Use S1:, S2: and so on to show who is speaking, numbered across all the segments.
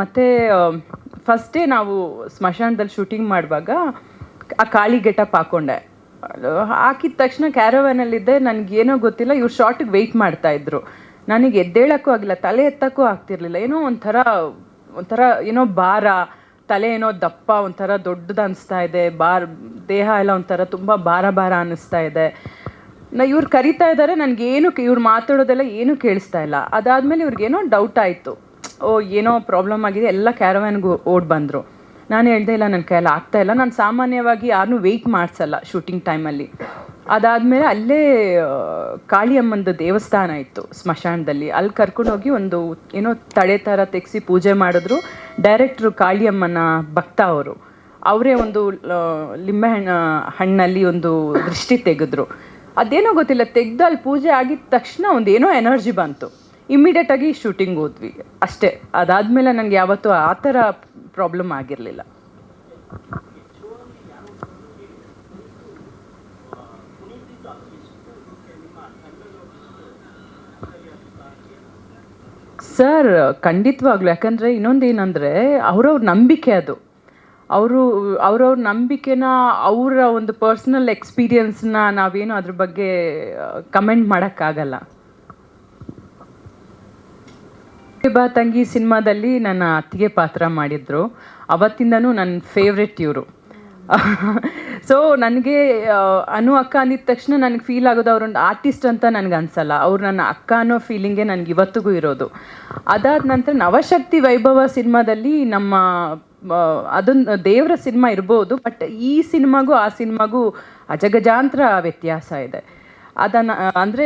S1: ಮತ್ತು first day ನಾವು ಸ್ಮಶಾನದಲ್ಲಿ ಶೂಟಿಂಗ್ ಮಾಡುವಾಗ ಆ ಕಾಳಿ ಗೆಟಪ್ ಅದು ಹಾಕಿದ ತಕ್ಷಣ ಕ್ಯಾರವ್ಯಾನಲ್ಲಿದ್ದೆ ನನಗೇನೋ ಗೊತ್ತಿಲ್ಲ, ಇವ್ರು ಶಾರ್ಟಿಗೆ ವೆಯ್ಟ್ ಮಾಡ್ತಾ ಇದ್ರು. ನನಗೆ ಎದ್ದೇಳೋಕ್ಕೂ ಆಗಿಲ್ಲ, ತಲೆ ಎತ್ತಕ್ಕೂ ಆಗ್ತಿರ್ಲಿಲ್ಲ. ಏನೋ ಒಂಥರ ಒಂಥರ ಏನೋ ಭಾರ, ತಲೆ ಏನೋ ದಪ್ಪ, ಒಂಥರ ದೊಡ್ಡದು ಅನಿಸ್ತಾ ಇದೆ ಬಾರ್ ದೇಹ ಎಲ್ಲ ಒಂಥರ ತುಂಬ ಭಾರ ಭಾರ ಅನ್ನಿಸ್ತಾ ಇದೆ. ನಾ, ಇವ್ರು ಕರಿತಾ ಇದ್ದಾರೆ ನನಗೇನು ಇವ್ರು ಮಾತಾಡೋದೆಲ್ಲ ಏನೂ ಕೇಳಿಸ್ತಾ ಇಲ್ಲ. ಅದಾದಮೇಲೆ ಇವ್ರಿಗೇನೋ ಡೌಟ್ ಆಯಿತು. ಓ, ಏನೋ ಪ್ರಾಬ್ಲಮ್ ಆಗಿದೆ. ಎಲ್ಲ ಕ್ಯಾರವ್ಯಾನ್ಗೆ ಓಡ್ ಬಂದರು. ನಾನು ಹೇಳ್ದೆ, ಇಲ್ಲ ನನ್ನ ಕೈಯಲ್ಲಿ ಆಗ್ತಾ ಇಲ್ಲ. ನಾನು ಸಾಮಾನ್ಯವಾಗಿ ಯಾರನ್ನೂ ವೆಯ್ಟ್ ಮಾಡಿಸಲ್ಲ ಶೂಟಿಂಗ್ ಟೈಮಲ್ಲಿ ಅದಾದಮೇಲೆ ಅಲ್ಲೇ ಕಾಳಿಯಮ್ಮಂದು ದೇವಸ್ಥಾನ ಇತ್ತು ಸ್ಮಶಾನದಲ್ಲಿ. ಅಲ್ಲಿ ಕರ್ಕೊಂಡೋಗಿ ಒಂದು ಏನೋ ತಡೆ ಥರ ತೆಗೆಸಿ ಪೂಜೆ ಮಾಡಿದ್ರು. ಡೈರೆಕ್ಟ್ರು ಕಾಳಿಯಮ್ಮನ ಭಕ್ತ ಅವರು. ಅವರೇ ಒಂದು ಲಿಂಬೆ ಹಣ್ಣು ಹಣ್ಣಲ್ಲಿ ಒಂದು ದೃಷ್ಟಿ ತೆಗೆದ್ರು. ಅದೇನೋ ಗೊತ್ತಿಲ್ಲ, ತೆಗೆದು ಅಲ್ಲಿ ಪೂಜೆ ಆಗಿದ ತಕ್ಷಣ ಒಂದು ಏನೋ ಎನರ್ಜಿ ಬಂತು. ಇಮ್ಮಿಡಿಯೇಟಾಗಿ ಶೂಟಿಂಗ್ ಹೋದ್ವಿ. ಅಷ್ಟೇ. ಅದಾದಮೇಲೆ ನನಗೆ ಯಾವತ್ತೂ ಆ ಥರ ಪ್ರಾಬ್ಲಮ್ ಆಗಿರಲಿಲ್ಲ. ಸರ್ ಖಂಡಿತವಾಗ್ಲೂ. ಯಾಕಂದರೆ ಇನ್ನೊಂದು ಏನಂದರೆ, ಅವ್ರವ್ರ ನಂಬಿಕೆ ಅದು. ಅವರು, ಅವರವ್ರ ನಂಬಿಕೆನ ಅವರ ಒಂದು ಪರ್ಸ್ನಲ್ ಎಕ್ಸ್ಪೀರಿಯನ್ಸ್ನ ನಾವೇನು ಅದ್ರ ಬಗ್ಗೆ ಕಮೆಂಟ್ ಮಾಡೋಕ್ಕಾಗಲ್ಲ. ಬಾ ತಂಗಿ ಸಿನಿಮಾದಲ್ಲಿ ನನ್ನ ಅತ್ತಿಗೆ ಪಾತ್ರ ಮಾಡಿದ್ರು. ಅವತ್ತಿಂದನೂ ನನ್ನ ಫೇವ್ರೆಟ್ ಇವರು. ಸೊ ನನಗೆ ಅನು ಅಕ್ಕ ಅಂದಿದ ತಕ್ಷಣ ನನಗೆ ಫೀಲ್ ಆಗೋದು ಅವ್ರೊಂದು ಆರ್ಟಿಸ್ಟ್ ಅಂತ ನನಗೆ ಅನ್ಸಲ್ಲ. ಅವ್ರು ನನ್ನ ಅಕ್ಕ ಅನ್ನೋ ಫೀಲಿಂಗೇ ನನಗೆ ಇವತ್ತಿಗೂ ಇರೋದು. ಅದಾದ ನಂತರ ನವಶಕ್ತಿ ವೈಭವ ಸಿನಿಮಾದಲ್ಲಿ ನಮ್ಮ ಅದೊಂದು ದೇವರ ಸಿನಿಮಾ ಇರ್ಬೋದು ಬಟ್ ಈ ಸಿನಿಮಾಗೂ ಆ ಸಿನಿಮಾಗೂ ಅಜಗಜಾಂತರ ವ್ಯತ್ಯಾಸ ಇದೆ. ಅದನ್ನು ಅಂದರೆ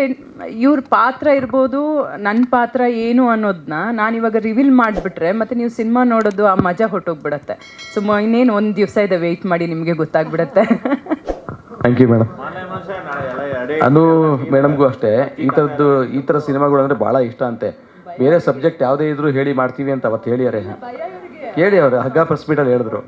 S1: ಇವ್ರ ಪಾತ್ರ ಇರ್ಬೋದು ನನ್ನ ಪಾತ್ರ ಏನು ಅನ್ನೋದನ್ನ ನಾನು ಇವಾಗ ರಿವೀಲ್ ಮಾಡಿಬಿಟ್ರೆ ಮತ್ತು ನೀವು ಸಿನಿಮಾ ನೋಡೋದು ಆ ಮಜಾ ಹೊಟ್ಟೋಗ್ಬಿಡತ್ತೆ ಸುಮ್ಮ ಇನ್ನೇನು ಒಂದು ದಿವಸ ಇದೆ ವೆಯ್ಟ್ ಮಾಡಿ ನಿಮಗೆ ಗೊತ್ತಾಗ್ಬಿಡತ್ತೆ.
S2: ಥ್ಯಾಂಕ್ ಯು ಮೇಡಮ್ ಅದು ಮೇಡಮ್ಗೂ ಅಷ್ಟೇ ಈ ಥರದ್ದು ಈ ಥರ ಸಿನಿಮಾಗಳು ಅಂದರೆ ಭಾಳ ಇಷ್ಟ ಅಂತೆ. ಬೇರೆ ಸಬ್ಜೆಕ್ಟ್ ಯಾವುದೇ ಇದ್ರೂ ಹೇಳಿ ಮಾಡ್ತೀವಿ ಅಂತ ಅವತ್ತು ಹೇಳಿಯಾರೆ ಹೇಳಿ ಅವರು ಹಗ್ಗ ಪ್ರೆಸ್ ಮೀಟಲ್ಲಿ ಹೇಳಿದ್ರು.